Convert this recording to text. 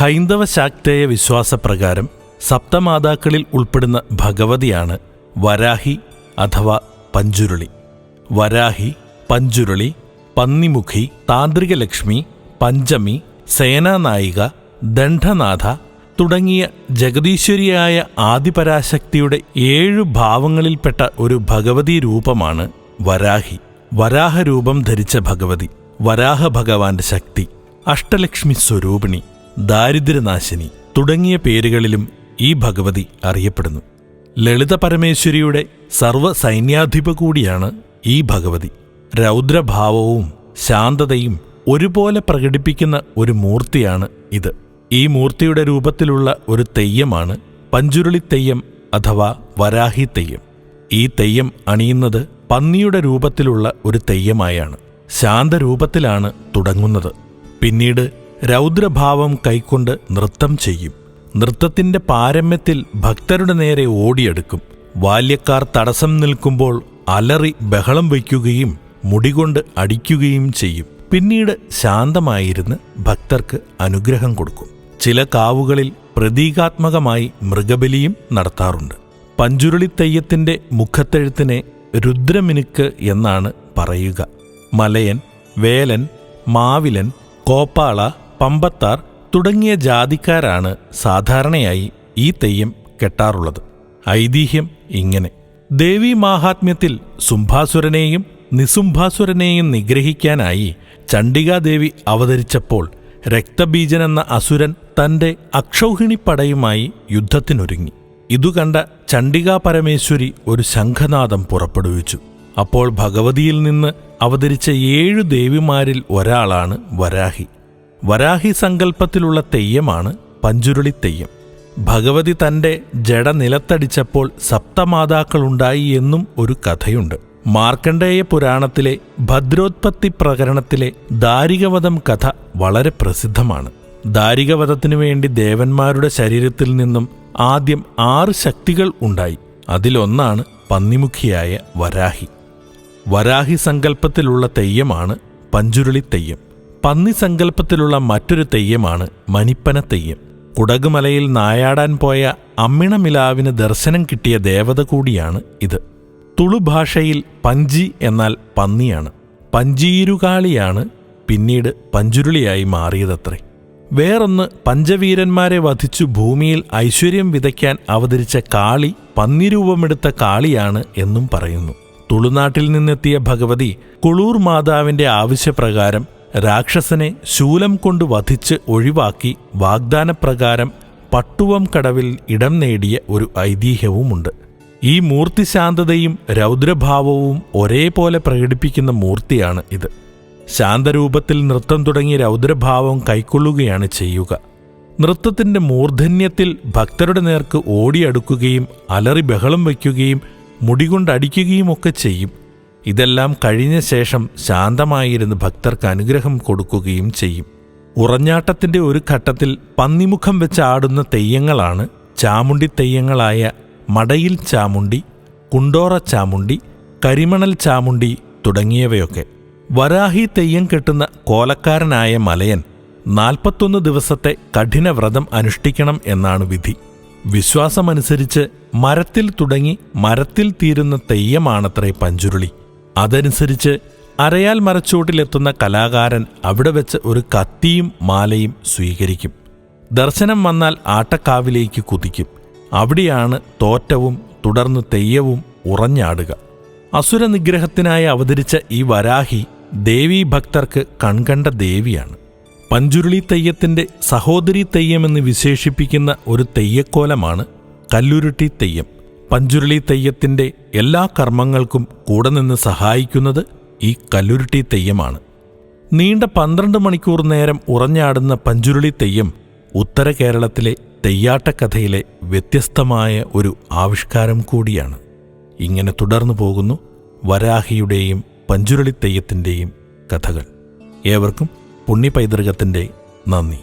ഹൈന്ദവ ശാക്തേയ വിശ്വാസപ്രകാരം സപ്തമാതാക്കളിൽ ഉൾപ്പെടുന്ന ഭഗവതിയാണ് വരാഹി അഥവാ പഞ്ചുരുളി. വരാഹി പഞ്ചുരുളി പന്നിമുഖി താന്ത്രിക ലക്ഷ്മി പഞ്ചമി സേനാനായിക ദണ്ഡനാഥ തുടങ്ങിയ ജഗദീശ്വരിയായ ആദിപരാശക്തിയുടെ ഏഴു ഭാവങ്ങളിൽപ്പെട്ട ഒരു ഭഗവതി രൂപമാണ് വരാഹി. വരാഹരൂപം ധരിച്ച ഭഗവതി വരാഹ ഭഗവാന്റെ ശക്തി അഷ്ടലക്ഷ്മി സ്വരൂപിണി. ദാരിദ്ര്യനാശിനി തുടങ്ങിയ പേരുകളിലും ഈ ഭഗവതി അറിയപ്പെടുന്നു. ലളിത പരമേശ്വരിയുടെ സർവ സൈന്യാധിപ കൂടിയാണ് ഈ ഭഗവതി. രൗദ്രഭാവവും ശാന്തതയും ഒരുപോലെ പ്രകടിപ്പിക്കുന്ന ഒരു മൂർത്തിയാണ് ഇത്. ഈ മൂർത്തിയുടെ രൂപത്തിലുള്ള ഒരു തെയ്യമാണ് പഞ്ചുരുളി തെയ്യം അഥവാ വരാഹി തെയ്യം. ഈ തെയ്യം അണിയുന്നത് പന്നിയുടെ രൂപത്തിലുള്ള ഒരു തെയ്യമായാണ്. ശാന്തരൂപത്തിലാണ് തുടങ്ങുന്നത്. പിന്നീട് രൗദ്രഭാവം കൈക്കൊണ്ട് നൃത്തം ചെയ്യും. നൃത്തത്തിന്റെ പാരമ്യത്തിൽ ഭക്തരുടെ നേരെ ഓടിയെടുക്കും. ബാല്യക്കാർ തടസ്സം നിൽക്കുമ്പോൾ അലറി ബഹളം വയ്ക്കുകയും മുടികൊണ്ട് അടിക്കുകയും ചെയ്യും. പിന്നീട് ശാന്തമായിരുന്ന് ഭക്തർക്ക് അനുഗ്രഹം കൊടുക്കും. ചില കാവുകളിൽ പ്രതീകാത്മകമായി മൃഗബലിയും നടത്താറുണ്ട്. പഞ്ചുരുളി തെയ്യത്തിന്റെ മുഖത്തെഴുത്തിനെ രുദ്രമിനുക്ക് എന്നാണ് പറയുക. മലയൻ വേലൻ മാവിലൻ കോപ്പാള പമ്പത്താർ തുടങ്ങിയ ജാതിക്കാരാണ് സാധാരണയായി ഈ തെയ്യം കെട്ടാറുള്ളത്. ഐതിഹ്യം ഇങ്ങനെ. ദേവീ മാഹാത്മ്യത്തിൽ സുംഭാസുരനെയും നിസുംഭാസുരനെയും നിഗ്രഹിക്കാനായി ചണ്ഡികാദേവി അവതരിച്ചപ്പോൾ രക്തബീജൻ എന്ന അസുരൻ തന്റെ അക്ഷൗഹിണിപ്പടയുമായി യുദ്ധത്തിനൊരുങ്ങി. ഇതുകണ്ട ചണ്ഡികാ പരമേശ്വരി ഒരു ശംഖനാദം പുറപ്പെടുവിച്ചു. അപ്പോൾ ഭഗവതിയിൽ നിന്ന് അവതരിച്ച ഏഴു ദേവിമാരിൽ ഒരാളാണ് വരാഹി. വരാഹി സങ്കല്പത്തിലുള്ള തെയ്യമാണ് പഞ്ചുരുളി തെയ്യം. ഭഗവതി തന്റെ ജഡ നിലത്തടിച്ചപ്പോൾ സപ്തമാതാക്കളുണ്ടായി എന്നും ഒരു കഥയുണ്ട്. മാർക്കണ്ഡേയ പുരാണത്തിലെ ഭദ്രോത്പത്തി പ്രകരണത്തിലെ ദാരികവധം കഥ വളരെ പ്രസിദ്ധമാണ്. ദാരികവധത്തിനു വേണ്ടി ദേവന്മാരുടെ ശരീരത്തിൽ നിന്നും ആദ്യം ആറ് ശക്തികൾ ഉണ്ടായി. അതിലൊന്നാണ് പന്നിമുഖിയായ വരാഹി. വരാഹി സങ്കല്പത്തിലുള്ള തെയ്യമാണ് പഞ്ചുരുളി തെയ്യം. പന്നി സങ്കല്പത്തിലുള്ള മറ്റൊരു തെയ്യമാണ് മണിപ്പന തെയ്യം കുടകുമലയിൽ നായാടാൻ പോയ അമ്മിണമിലാവിന് ദർശനം കിട്ടിയ ദേവത കൂടിയാണ് ഇത്. തുളു ഭാഷയിൽ പഞ്ചി എന്നാൽ പന്നിയാണ്. പഞ്ചീരുകാളിയാണ് പിന്നീട് പഞ്ചുരുളിയായി മാറിയതത്രേ. വേറൊന്ന് പഞ്ചവീരന്മാരെ വധിച്ചു ഭൂമിയിൽ ഐശ്വര്യം വിതയ്ക്കാൻ അവതരിച്ച കാളി പന്നിരൂപമെടുത്ത കാളിയാണ് എന്നും പറയുന്നു. തുളുനാട്ടിൽ നിന്നെത്തിയ ഭഗവതി കുളൂർ മാതാവിന്റെ ആവശ്യപ്രകാരം രാക്ഷസനെ ശൂലം കൊണ്ട് വധിച്ച് ഒഴിവാക്കി വാഗ്ദാനപ്രകാരം പട്ടുവം കടവിൽ ഇടം നേടിയ ഒരു ഐതിഹ്യവുമുണ്ട്. ഈ മൂർത്തിശാന്തതയും രൗദ്രഭാവവും ഒരേപോലെ പ്രകടിപ്പിക്കുന്ന മൂർത്തിയാണ് ഇത്. ശാന്തരൂപത്തിൽ നൃത്തം തുടങ്ങി രൗദ്രഭാവം കൈക്കൊള്ളുകയാണ് ചെയ്യുക. നൃത്തത്തിന്റെ മൂർധന്യത്തിൽ ഭക്തരുടെ നേർക്ക് ഓടിയടുക്കുകയും അലറി ബഹളം വയ്ക്കുകയും മുടികൊണ്ടടിക്കുകയും ഒക്കെ ചെയ്യും. ഇതെല്ലാം കഴിഞ്ഞ ശേഷം ശാന്തമായിരുന്ന് ഭക്തർക്ക് അനുഗ്രഹം കൊടുക്കുകയും ചെയ്യും. ഉറഞ്ഞാട്ടത്തിന്റെ ഒരു ഘട്ടത്തിൽ പന്നിമുഖം വെച്ച് ആടുന്ന തെയ്യങ്ങളാണ് ചാമുണ്ടി തെയ്യങ്ങളായ മടയിൽ ചാമുണ്ടി കുണ്ടോറ ചാമുണ്ടി കരിമണൽ ചാമുണ്ടി തുടങ്ങിയവയൊക്കെ. വരാഹി തെയ്യം കെട്ടുന്ന കോലക്കാരനായ മലയൻ നാൽപ്പത്തൊന്ന് ദിവസത്തെ കഠിനവ്രതം അനുഷ്ഠിക്കണം എന്നാണ് വിധി. വിശ്വാസമനുസരിച്ച് മരത്തിൽ തുടങ്ങി മരത്തിൽ തീരുന്ന തെയ്യമാണത്രേ പഞ്ചുരുളി. അതനുസരിച്ച് അരയാൽ മരച്ചോട്ടിലെത്തുന്ന കലാകാരൻ അവിടെ വെച്ച് ഒരു കത്തിയും മാലയും സ്വീകരിക്കും. ദർശനം വന്നാൽ ആട്ടക്കാവിലേക്ക് കുതിക്കും. അവിടെയാണ് തോറ്റവും തുടർന്ന് തെയ്യവും ഉറഞ്ഞാടുക. അസുര നിഗ്രഹത്തിനായി അവതരിച്ച ഈ വരാഹി ദേവീ ഭക്തർക്ക് കൺകണ്ട ദേവിയാണ്. പഞ്ചുരുളി തെയ്യത്തിന്റെ സഹോദരി തെയ്യമെന്ന് വിശേഷിപ്പിക്കുന്ന ഒരു തെയ്യക്കോലമാണ് കല്ലുരുട്ടി തെയ്യം. പഞ്ചുരുളി തെയ്യത്തിന്റെ എല്ലാ കർമ്മങ്ങൾക്കും കൂടെ നിന്ന് സഹായിക്കുന്നത് ഈ കല്ലുരുട്ടി തെയ്യമാണ്. നീണ്ട പന്ത്രണ്ട് മണിക്കൂർ നേരം ഉറഞ്ഞാടുന്ന പഞ്ചുരുളി തെയ്യം ഉത്തര കേരളത്തിലെ തെയ്യാട്ടക്കഥയിലെ വ്യത്യസ്തമായ ഒരു ആവിഷ്കാരം കൂടിയാണ്. ഇങ്ങനെ തുടർന്നു പോകുന്നു വരാഹിയുടെയും പഞ്ചുരുളി തെയ്യത്തിന്റെയും കഥകൾ. ഏവർക്കും പുണ്യപൈതൃകത്തിന്റെ നന്ദി.